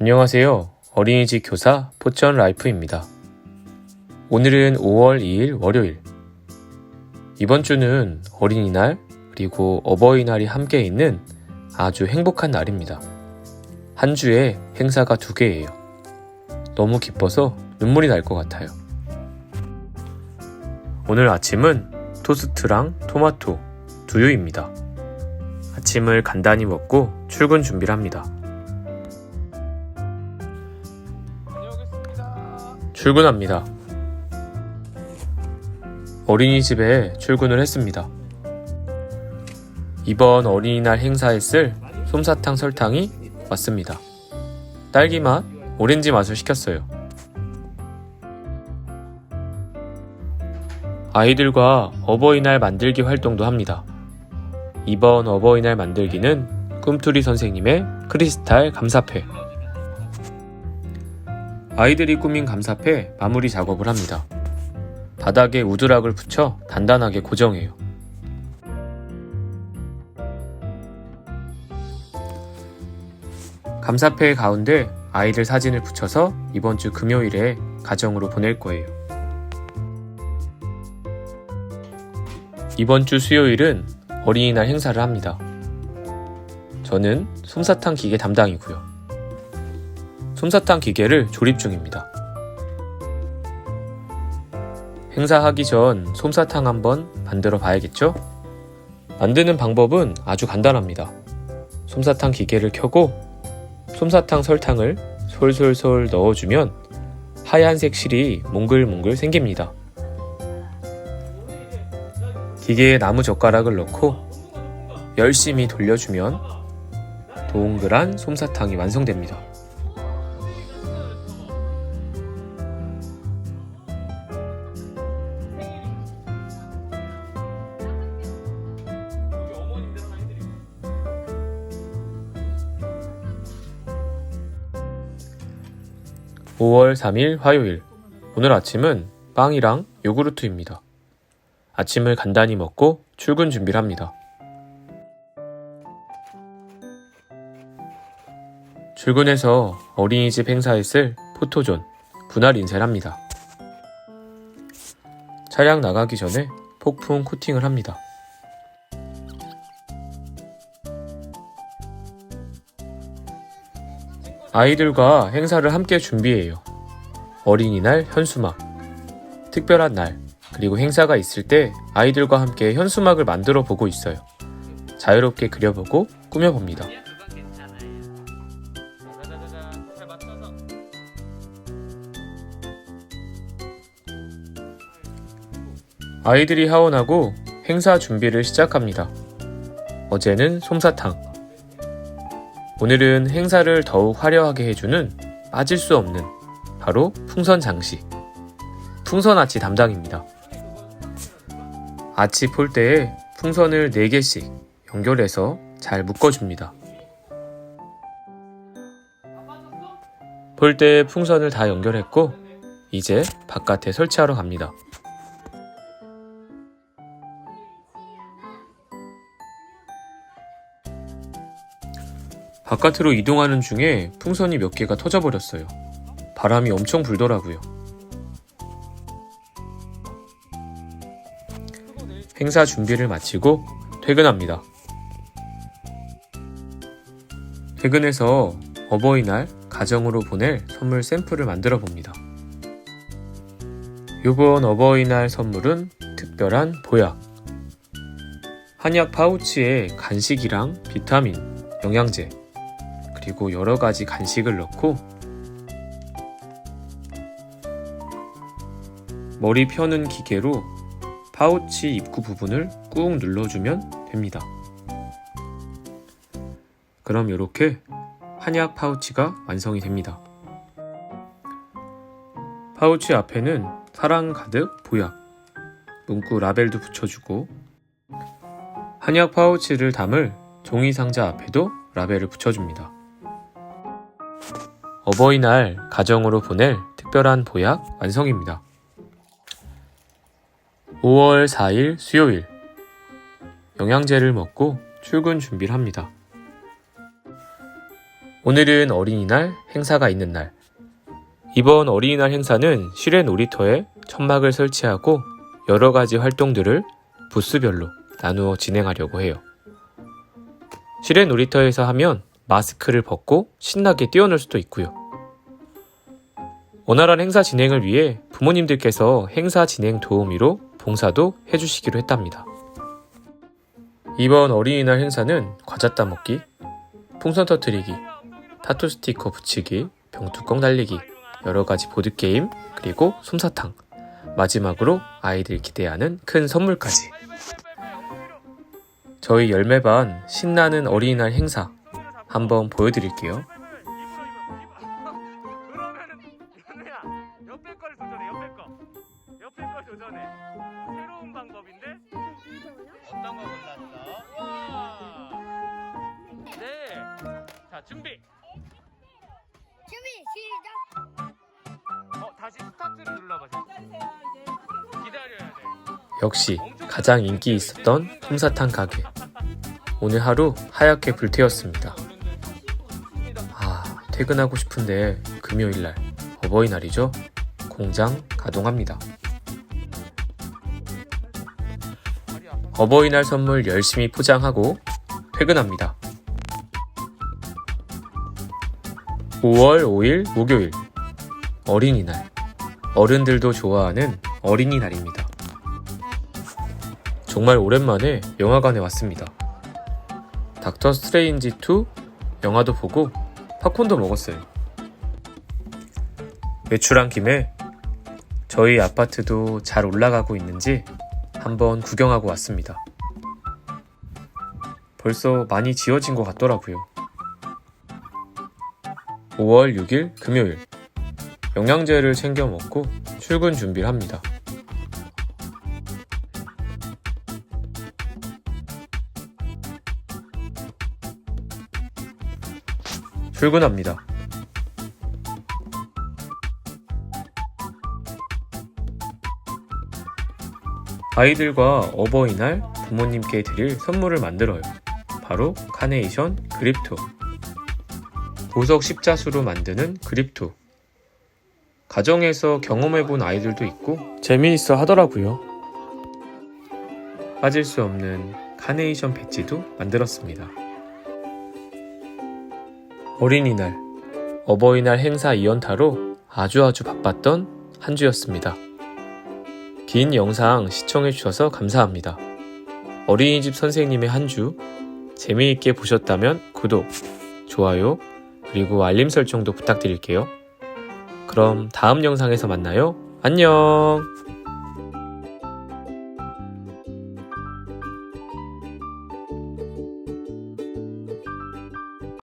안녕하세요. 어린이집 교사 포천 라이프입니다. 오늘은 5월 2일 월요일. 이번 주는 어린이날 그리고 어버이날이 함께 있는 아주 행복한 날입니다. 한 주에 행사가 두 개예요. 너무 기뻐서 눈물이 날 것 같아요. 오늘 아침은 토스트랑 토마토, 두유입니다. 아침을 간단히 먹고 출근 준비를 합니다. 출근합니다. 어린이집에 출근을 했습니다. 이번 어린이날 행사에 쓸 솜사탕 설탕이 왔습니다. 딸기 맛, 오렌지 맛을 시켰어요. 아이들과 어버이날 만들기 활동도 합니다. 이번 어버이날 만들기는 꿈투리 선생님의 크리스탈 감사패. 아이들이 꾸민 감사패 마무리 작업을 합니다. 바닥에 우드락을 붙여 단단하게 고정해요. 감사패 가운데 아이들 사진을 붙여서 이번 주 금요일에 가정으로 보낼 거예요. 이번 주 수요일은 어린이날 행사를 합니다. 저는 솜사탕 기계 담당이고요. 솜사탕 기계를 조립 중입니다. 행사하기 전 솜사탕 한번 만들어 봐야겠죠? 만드는 방법은 아주 간단합니다. 솜사탕 기계를 켜고 솜사탕 설탕을 솔솔솔 넣어주면 하얀색 실이 몽글몽글 생깁니다. 기계에 나무 젓가락을 넣고 열심히 돌려주면 동그란 솜사탕이 완성됩니다. (5월 3일) 화요일 오늘 아침은 빵이랑 요구르트입니다. 아침을 간단히 먹고 출근 준비를 합니다. 출근해서 어린이집 행사에 쓸 포토존 분할 인쇄를 합니다. 차량 나가기 전에 폭풍 코팅을 합니다. 아이들과 행사를 함께 준비해요. 어린이날 현수막, 특별한 날, 그리고 행사가 있을 때 아이들과 함께 현수막을 만들어 보고 있어요. 자유롭게 그려보고 꾸며봅니다. 아이들이 하원하고 행사 준비를 시작합니다. 어제는 솜사탕. 오늘은 행사를 더욱 화려하게 해주는 빠질 수 없는 바로 풍선 장식. 풍선 아치 담당입니다. 아치 폴대에 풍선을 4개씩 연결해서 잘 묶어줍니다. 폴대에 풍선을 다 연결했고 이제 바깥에 설치하러 갑니다. 바깥으로 이동하는 중에 풍선이 몇 개가 터져버렸어요. 바람이 엄청 불더라고요. 행사 준비를 마치고 퇴근합니다. 퇴근해서 어버이날 가정으로 보낼 선물 샘플을 만들어 봅니다. 이번 어버이날 선물은 특별한 보약. 한약 파우치에 간식이랑 비타민, 영양제, 그리고 여러 가지 간식을 넣고 머리 펴는 기계로 파우치 입구 부분을 꾹 눌러주면 됩니다. 그럼 이렇게 한약 파우치가 완성이 됩니다. 파우치 앞에는 사랑 가득 보약, 문구 라벨도 붙여주고 한약 파우치를 담을 종이 상자 앞에도 라벨을 붙여줍니다. 어버이날 가정으로 보낼 특별한 보약 완성입니다. 5월 4일 수요일 영양제를 먹고 출근 준비를 합니다. 오늘은 어린이날 행사가 있는 날. 이번 어린이날 행사는 실외 놀이터에 천막을 설치하고 여러 가지 활동들을 부스별로 나누어 진행하려고 해요. 실외 놀이터에서 하면 마스크를 벗고 신나게 뛰어놀 수도 있고요. 원활한 행사 진행을 위해 부모님들께서 행사 진행 도우미로 봉사도 해주시기로 했답니다. 이번 어린이날 행사는 과자 따먹기, 풍선 터트리기, 타투 스티커 붙이기, 병뚜껑 날리기, 여러 가지 보드게임, 그리고 솜사탕, 마지막으로 아이들 기대하는 큰 선물까지. 저희 열매반 신나는 어린이날 행사 한번 보여드릴게요. 역시 가장 인기 있었던 솜사탕 가게. 오늘 하루 하얗게 불태웠습니다. 아, 퇴근하고 싶은데 금요일 날 어버이날이죠? 공장 가동합니다. 어버이날 선물 열심히 포장하고 퇴근합니다. 5월 5일 목요일 어린이날 어른들도 좋아하는 어린이날입니다. 정말 오랜만에 영화관에 왔습니다. 닥터 스트레인지 2 영화도 보고 팝콘도 먹었어요. 외출한 김에 저희 아파트도 잘 올라가고 있는지 한번 구경하고 왔습니다. 벌써 많이 지어진 것 같더라고요. 5월 6일 금요일 영양제를 챙겨 먹고 출근 준비를 합니다. 출근합니다. 아이들과 어버이날 부모님께 드릴 선물을 만들어요. 바로 카네이션 그립토. 보석 십자수로 만드는 그립토. 가정에서 경험해본 아이들도 있고 재미있어 하더라고요. 빠질 수 없는 카네이션 배지도 만들었습니다. 어린이날, 어버이날 행사 2연타로 아주 아주 바빴던 한 주였습니다. 긴 영상 시청해주셔서 감사합니다. 어린이집 선생님의 한 주 재미있게 보셨다면 구독, 좋아요, 그리고 알림 설정도 부탁드릴게요. 그럼 다음 영상에서 만나요. 안녕!